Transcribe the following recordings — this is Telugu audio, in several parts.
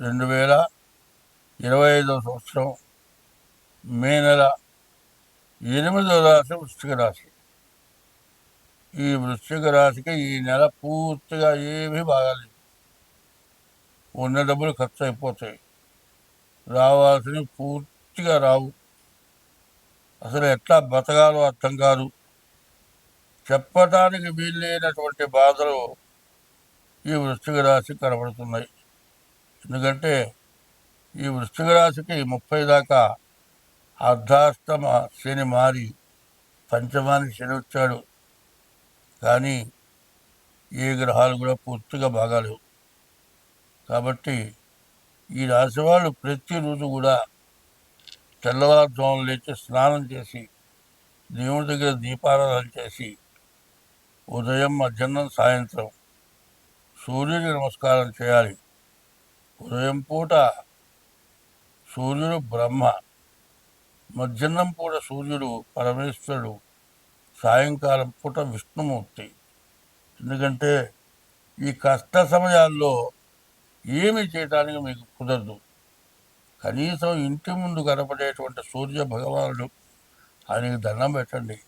రెండు వేల ఇరవై ఐదవ సంవత్సరం మే నెల ఎనిమిదవ రాశి వృశ్చిక రాశి. ఈ వృశ్చిక రాశికి ఈ నెల పూర్తిగా ఏమీ బాగాలేదు. ఉన్న డబ్బులు ఖర్చు అయిపోతాయి రావాల్సినవి పూర్తిగా రావు. అసలు ఎట్లా బతకాలో అర్థం కాదు. చెప్పటానికి వీల్లేనటువంటి బాధలు ఈ వృశ్చిక రాశి కనబడుతున్నాయి. ఎందుకంటే ఈ వృశ్చిక రాశికి ముప్పై దాకా అర్ధాష్టమ శని మారి పంచమానికి శని వచ్చాడు. కానీ ఏ గ్రహాలు కూడా పూర్తిగా బాగాలేవు. కాబట్టి ఈ రాశి వాళ్ళు ప్రతిరోజు కూడా తెల్లవారుజామున లేచి స్నానం చేసి దేవుడి దగ్గర దీపారాధన చేసి ఉదయం మధ్యాహ్నం సాయంత్రం సూర్యుడికి నమస్కారం చేయాలి. ఉదయం పూట సూర్యుడు బ్రహ్మ మధ్యాహ్నం పూట సూర్యుడు పరమేశ్వరుడు సాయంకాలం పూట విష్ణుమూర్తి. ఎందుకంటే ఈ కష్ట సమయాల్లో ఏమి చేయడానికి మీకు కుదరదు. కనీసం ఇంటి ముందు కనపడేటువంటి సూర్య భగవానుడు ఆయనకి దండం పెట్టండి.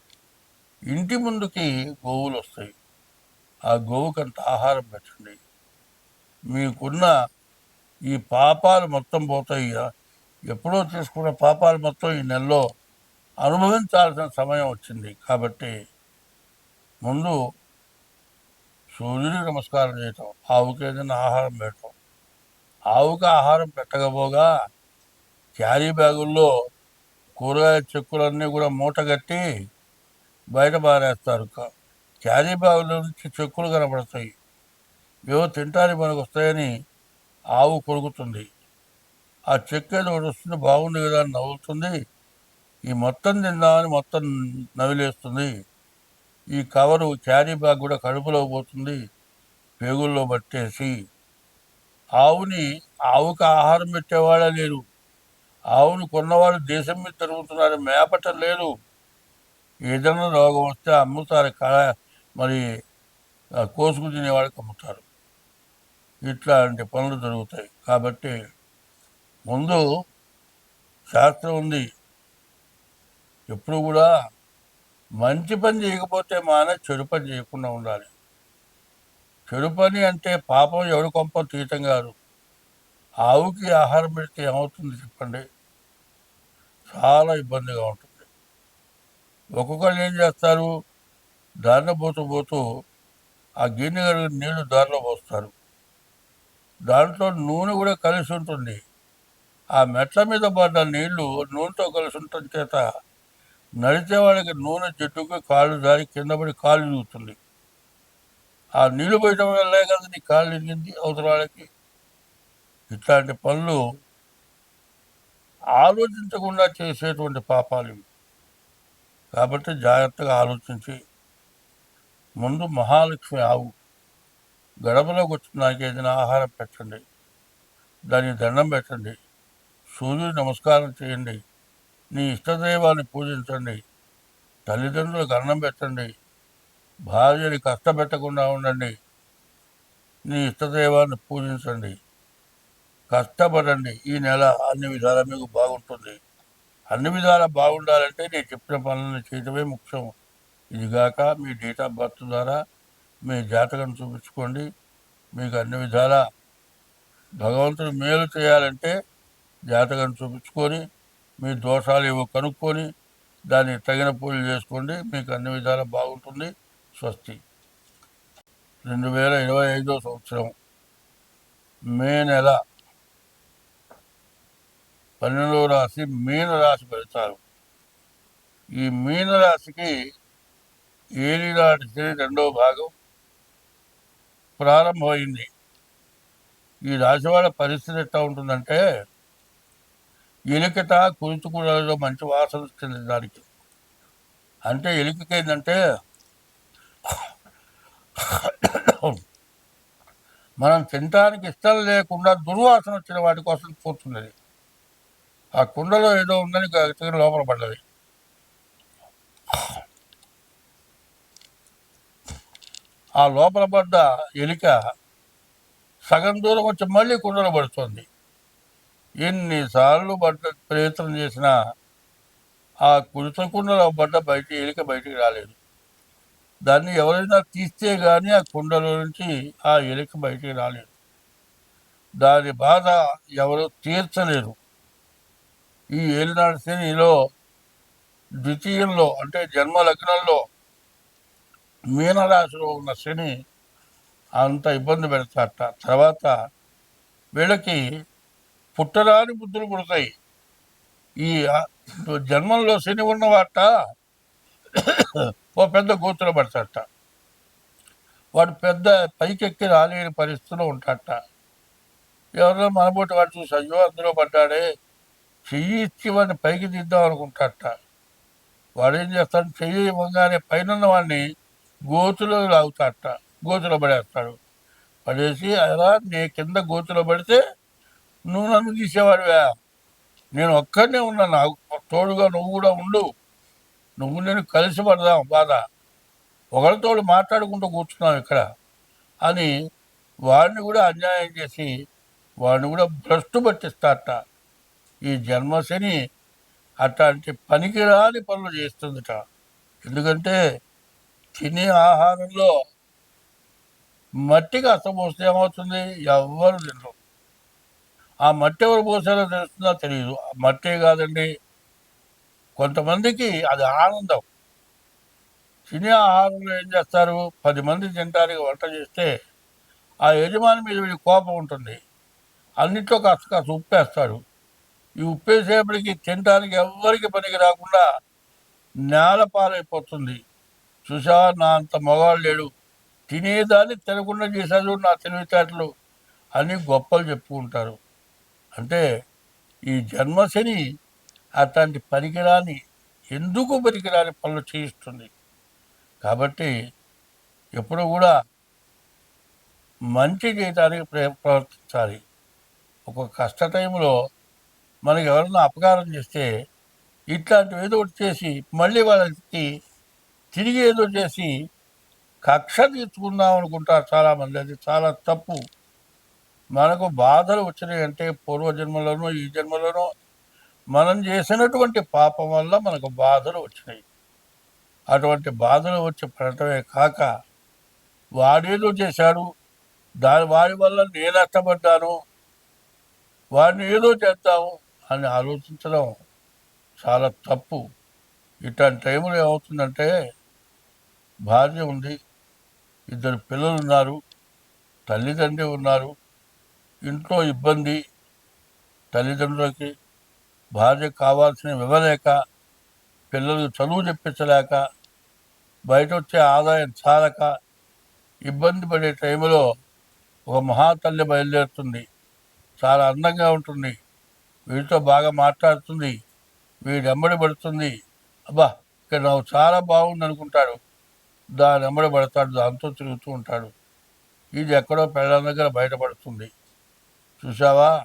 ఇంటి ముందుకి గోవులు వస్తాయి. ఆ గోవుకంత ఆహారం పెట్టండి. మీకున్న ఈ పాపాలు మొత్తం పోతాయి ఎప్పుడో చేసుకున్న పాపాలు మొత్తం ఈ నెలలో అనుభవించాల్సిన సమయం వచ్చింది. కాబట్టి ముందు సూర్యుడికి నమస్కారం చేయటం ఆవుకి ఏదైనా ఆహారం పెట్టడం ఆవుకి ఆహారం పెట్టకపోగా క్యారీ బ్యాగుల్లో కూరగాయ చెక్కులన్నీ కూడా మూట కట్టి బయట పారేస్తారు. క్యారీ బ్యాగుల నుంచి చెక్కులు కనబడతాయి ఏవో తింటానికి మనకు వస్తాయని ఆవు కొడుకుతుంది. ఆ చెక్కేది ఏదో ఒకటి వస్తుంది బాగుంది కదా అని నవ్వుతుంది. ఈ మొత్తం తిందామని మొత్తం నవిలేస్తుంది ఈ కవరు క్యారీ బ్యాగ్ కూడా కడుపులో పోతుంది పేగుల్లో పట్టేసి. ఆవుని ఆవుకి ఆహారం పెట్టేవాళ్ళే లేరు. ఆవును కొన్నవాళ్ళు దేశం మీద తిరుగుతున్నారు మేపటం లేదు. ఏదైనా రోగం వస్తే అమ్ముతారు కళ మరి కోసుకు తినేవాళ్ళకి అమ్ముతారు. ఇట్లాంటి పనులు జరుగుతాయి. కాబట్టి ముందు శాస్త్రం ఉంది. ఎప్పుడు కూడా మంచి పని చేయకపోతే మాన చెడు పని చేయకుండా ఉండాలి. చెడు పని అంటే పాపం ఎవరి కొంప తీయటం కాదు. ఆవుకి ఆహారం పెడితే ఏమవుతుంది చెప్పండి? చాలా ఇబ్బందిగా ఉంటుంది. ఒక్కొక్కరు ఏం చేస్తారు? దారిన పోతూ పోతూ ఆ గిన్నె కడిగిన నీళ్ళు దారిలో పోస్తారు. దాంట్లో నూనె కూడా కలిసి ఉంటుంది. ఆ మెట్ల మీద పడ్డ నీళ్ళు నూనెతో కలిసి ఉంటుంది చేత నడిచే వాళ్ళకి నూనె చెట్టుకు కాళ్ళు దారి కింద పడి కాళ్ళు ఇరుగుతుంది ఆ నీళ్ళు పోయటం వల్లే కదా నీ కాళ్ళు ఇరిగింది అవతల వాళ్ళకి. ఇట్లాంటి పనులు ఆలోచించకుండా చేసేటువంటి పాపాలు ఇవి. కాబట్టి జాగ్రత్తగా ఆలోచించి ముందు మహాలక్ష్మి ఆవు. గడపలోకి వచ్చిన నాకు ఏదైనా ఆహారం పెట్టండి. దానికి దండం పెట్టండి. సూర్యుడు నమస్కారం చేయండి. నీ ఇష్టదైవాన్ని పూజించండి. తల్లిదండ్రులకు అన్నం పెట్టండి. భార్యని కష్టపెట్టకుండా ఉండండి. నీ ఇష్టదైవాన్ని పూజించండి. కష్టపడండి. ఈ నెల అన్ని విధాల మీకు బాగుంటుంది. అన్ని విధాలా బాగుండాలంటే నేను చెప్పిన పనులను చేయడమే ముఖ్యం. ఇదిగాక మీ డేట్ ఆఫ్ బర్త్ ద్వారా మీ జాతకం చూపించుకోండి. మీకు అన్ని విధాల భగవంతుడు మేలు చేయాలంటే జాతకం చూపించుకొని మీ దోషాలు ఏవో కనుక్కొని దాన్ని తగిన పూజలు చేసుకోండి. మీకు అన్ని విధాలా బాగుంటుంది. స్వస్తి. రెండు వేల ఇరవై ఐదో సంవత్సరం మే నెల పన్నెండవ రాశి మీన రాశి పెడతారు ఈ మీన రాశికి ఏలినాటి శని రెండవ భాగం ప్రారంభమైంది. ఈ రాజవాడ పరిస్థితి ఎట్లా ఉంటుందంటే ఎలికట కురుచుకులలో మంచి వాసన వస్తుంది దానికి. అంటే ఎలికకేందంటే ఏంటంటే మనం తినడానికి ఇష్టం లేకుండా దుర్వాసన వచ్చిన వాటి కోసం కూర్చున్నది ఆ కుండలో ఏదో ఉందని లోపల పడ్డది. ఆ లోపల పడ్డ ఎలిక సగం దూరం వచ్చి మళ్ళీ కుండలో పడుతుంది. ఎన్నిసార్లు పడ్డ ప్రయత్నం చేసినా ఆ కుడితకుండలో పడ్డ బయట ఎలిక బయటికి రాలేదు. దాన్ని ఎవరైనా తీస్తే కానీ ఆ కుండలో నుంచి ఆ ఎలిక బయటికి రాలేదు. దాని బాధ ఎవరు తీర్చలేరు. ఈ ఏలినాడు శనిలో ద్వితీయంలో అంటే జన్మ లగ్నంలో మీనరాశిలో ఉన్న శని అంత ఇబ్బంది పెడతాట తర్వాత వీళ్ళకి పుట్టరాని బుద్ధులు పుడతాయి. ఈ జన్మంలో శని ఉన్నవాట ఓ పెద్ద గోతులో పడతాట వాడు పెద్ద పైకెక్కి రాలేని పరిస్థితిలో ఉంటాట ఎవరో మనబోటి వాడు చూసి అయ్యో అందులో పడ్డాడే చెయ్యి ఇచ్చి వాడిని పైకి దిద్దాం అనుకుంటాట వాడు ఏం చేస్తాడు? చెయ్యి ఇవ్వగానే పైన వాడిని గోతులో లాగుతాట గోతులో పడేస్తాడు పడేసి అలా నీ కింద గోతులో పడితే నువ్వు నన్ను తీసేవాడివా నేను ఒక్కడనే ఉన్నా నాకు తోడుగా నువ్వు కూడా ఉండు. నువ్వు నేను కలిసి పడదాం బాధ. ఒకరితోడు మాట్లాడుకుంటూ కూర్చున్నాం ఇక్కడ అని వాడిని కూడా అన్యాయం చేసి వాడిని కూడా భ్రష్టు పట్టిస్తాట ఈ జన్మశని అట్లాంటి పనికిరాని పనులు చేస్తుందిట. ఎందుకంటే తినే ఆహారంలో మట్టికి పోస్తే ఏమవుతుంది? ఎవ్వరు తినరు. ఆ మట్టి ఎవరు పోసారో తెలుస్తుందో తెలియదు. ఆ మట్టే కాదండి. కొంతమందికి అది ఆనందం. తినే ఆహారంలో ఏం చేస్తారు? పది మంది తినడానికి వంట చేస్తే ఆ యజమాని మీద వీడి కోపం ఉంటుంది. అన్నింటిలో కాస్త కాస్త ఉప్పేస్తాడు. ఈ ఉప్పేసేపటికి తినడానికి ఎవ్వరికి పనికి రాకుండా నేల పాలైపోతుంది చూసా నా అంత మగవాళ్ళు లేడు. తినేదాన్ని తినకుండా చేశాడు నా తెలివితేటలు అని గొప్పలు చెప్పుకుంటారు. అంటే ఈ జన్మశని అట్లాంటి పనికిరాని ఎందుకు పనికిరాని పనులు చేయిస్తుంది. కాబట్టి ఎప్పుడు కూడా మంచి చేయడానికి ప్రవర్తించాలి. ఒక కష్ట టైంలో మనకి ఎవరైనా అపకారం చేస్తే ఇట్లాంటివి ఏదో ఒకటి చేసి మళ్ళీ వాళ్ళకి తిరిగి ఏదో చేసి కక్ష తీర్చుకుందాం అనుకుంటారు చాలామంది. అది చాలా తప్పు. మనకు బాధలు వచ్చినాయి అంటే పూర్వజన్మలోనో ఈ జన్మలోనో మనం చేసినటువంటి పాపం వల్ల మనకు బాధలు వచ్చినాయి. అటువంటి బాధలు వచ్చి పడటమే కాక వాడేదో చేశాడు దాని వాడి వల్ల నేను నష్టపడ్డాను వాడిని ఏదో చేద్దాము అని ఆలోచించడం చాలా తప్పు. ఇట్లాంటి టైంలో ఏమవుతుందంటే భార్య ఉంది ఇద్దరు పిల్లలు ఉన్నారు తల్లిదండ్రి ఉన్నారు. ఇంట్లో ఇబ్బంది తల్లిదండ్రులకి భార్య కావాల్సినవి ఇవ్వలేక పిల్లలు చదువు చెప్పించలేక బయట వచ్చే ఆదాయం చాలక ఇబ్బంది పడే టైంలో ఒక మహాతల్లి బయలుదేరుతుంది. చాలా అందంగా ఉంటుంది. వీరితో బాగా మాట్లాడుతుంది. వీడెంబడి పడుతుంది. అబ్బా ఇక్కడ నాకు చాలా బాగుంది అనుకుంటాడు దాని ఎమ్మడి దాంతో తిరుగుతూ ఉంటాడు. ఇది ఎక్కడో పెళ్ళం దగ్గర బయటపడుతుంది. చూసావా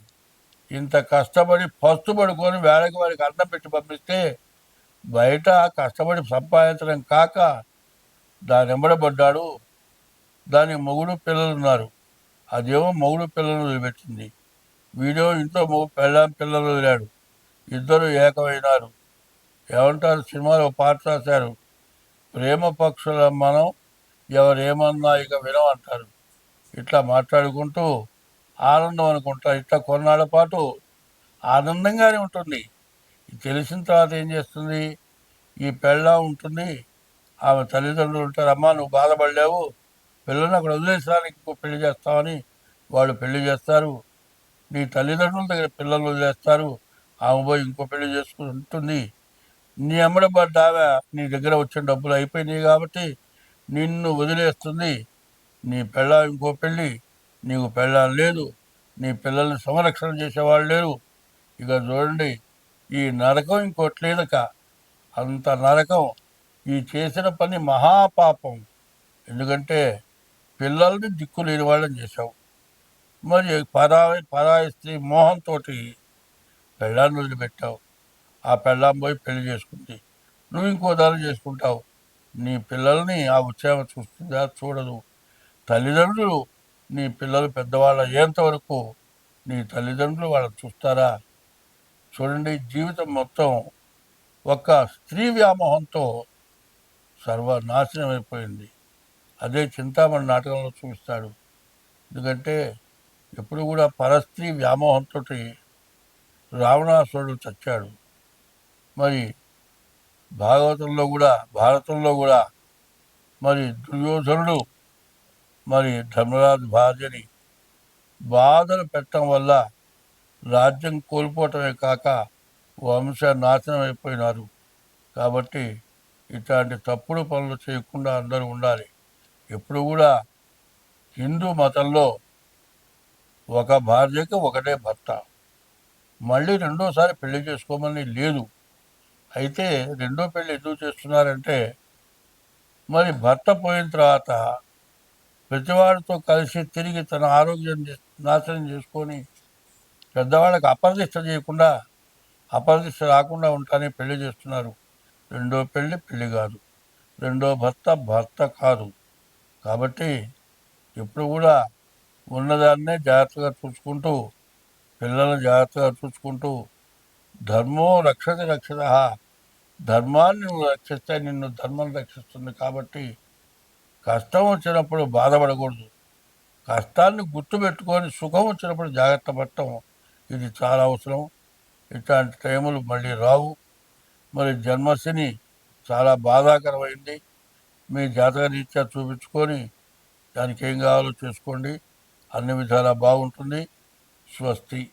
ఇంత కష్టపడి పస్తు పడుకొని వేళకి వారికి అన్నం పెట్టి పంపిస్తే బయట కష్టపడి సంపాదించడం కాక దాని ఎంబడబడ్డాడు దాని మొగుడు పిల్లలు ఉన్నారు అదేమో మొగుడు పిల్లలు వదిలిపెట్టింది. వీడియో ఇంట్లో మొగు పెళ్ళాం పిల్లలు వదిలాడు. ఇద్దరు ఏకమైనారు. ఏమంటారు? సినిమాలో ఒక పాట రాశారు. ప్రేమ పక్షుల మనం ఎవరేమన్నా ఇక వినమంటారు. ఇట్లా మాట్లాడుకుంటూ ఆనందం అనుకుంటా. ఇట్లా కొన్నాళ్ళ పాటు ఆనందంగానే ఉంటుంది. తెలిసిన తర్వాత ఏం చేస్తుంది? ఈ పెళ్ళ ఉంటుంది. ఆమె తల్లిదండ్రులు ఉంటారు. అమ్మ నువ్వు బాధపడలేవు. పిల్లల్ని అక్కడ వదిలేసడానికి ఇంకో పెళ్ళి చేస్తామని వాళ్ళు పెళ్ళి చేస్తారు. నీ తల్లిదండ్రుల దగ్గర పిల్లలు వదిలేస్తారు. ఆమె పోయి ఇంకో పెళ్ళి చేసుకుంటుంది. నీ అమ్మడబడ్డ ఆమె నీ దగ్గర వచ్చిన డబ్బులు అయిపోయినాయి కాబట్టి నిన్ను వదిలేస్తుంది. నీ పెళ్ళ ఇంకో పెళ్ళి నీకు పెళ్ళం లేదు. నీ పిల్లల్ని సంరక్షణ చేసేవాళ్ళు లేరు. ఇక చూడండి ఈ నరకం ఇంకోటి లేదక అంత నరకం. ఈ చేసిన పని మహాపాపం. ఎందుకంటే పిల్లల్ని దిక్కు లేని వాళ్ళని చేశావు. మరి పరాయి పరాయి స్త్రీ మోహంతో పెళ్ళాన్ని వదిలిపెట్టావు. ఆ పెళ్ళాం పోయి పెళ్ళి చేసుకుంది నువ్వు ఇంకో దారి చేసుకుంటావు. నీ పిల్లల్ని ఆ ఉత్సాహం చూస్తుందా? చూడదు. తల్లిదండ్రులు నీ పిల్లలు పెద్దవాళ్ళు అయ్యేంతవరకు నీ తల్లిదండ్రులు వాళ్ళని చూస్తారా? చూడండి జీవితం మొత్తం ఒక స్త్రీ వ్యామోహంతో సర్వనాశనం అయిపోయింది. అదే చింతామణి నాటకంలో చూపిస్తాడు. ఎందుకంటే ఎప్పుడు కూడా పరస్త్రీ వ్యామోహంతో రావణాసురుడు చచ్చాడు. మరి భాగవతంలో కూడా భారతంలో కూడా మరి దుర్యోధనుడు మరి ధర్మరాజు భార్యని బాధలు పెట్టడం వల్ల రాజ్యం కోల్పోవటమే కాక వంశ నాశనం అయిపోయినారు. కాబట్టి ఇట్లాంటి తప్పుడు పనులు చేయకుండా అందరూ ఉండాలి. ఎప్పుడు కూడా హిందూ మతంలో ఒక భార్యకి ఒకటే భర్త. మళ్ళీ రెండోసారి పెళ్ళి చేసుకోమని లేదు. అయితే రెండో పెళ్ళి ఎందుకు చేస్తున్నారంటే మరి భర్త పోయిన తర్వాత ప్రతివాడితో కలిసి తిరిగి తన ఆరోగ్యం నాశనం చేసుకొని పెద్దవాళ్ళకి అపరదిష్ట చేయకుండా అపరదిష్ట రాకుండా ఉంటానే పెళ్ళి చేస్తున్నారు. రెండో పెళ్ళి పెళ్ళి కాదు. రెండో భర్త భర్త కాదు. కాబట్టి ఎప్పుడు కూడా ఉన్నదాన్నే జాగ్రత్తగా చూసుకుంటూ పిల్లలను జాగ్రత్తగా చూసుకుంటూ ధర్మో రక్షతి రక్షత ధర్మాన్ని రక్షిస్తే నిన్ను ధర్మం రక్షిస్తుంది కాబట్టి కష్టం వచ్చినప్పుడు బాధపడకూడదు. కష్టాన్ని గుర్తుపెట్టుకొని సుఖం వచ్చినప్పుడు జాగ్రత్త పడటం ఇది చాలా అవసరం. ఇట్లాంటి టైములు మళ్ళీ రావు. మరి జన్మశని చాలా బాధాకరమైంది. మీ జాతక రీత్యా చూపించుకొని దానికి ఏం కావాలో చేసుకోండి. అన్ని విధాలా బాగుంటుంది. స్వస్తి.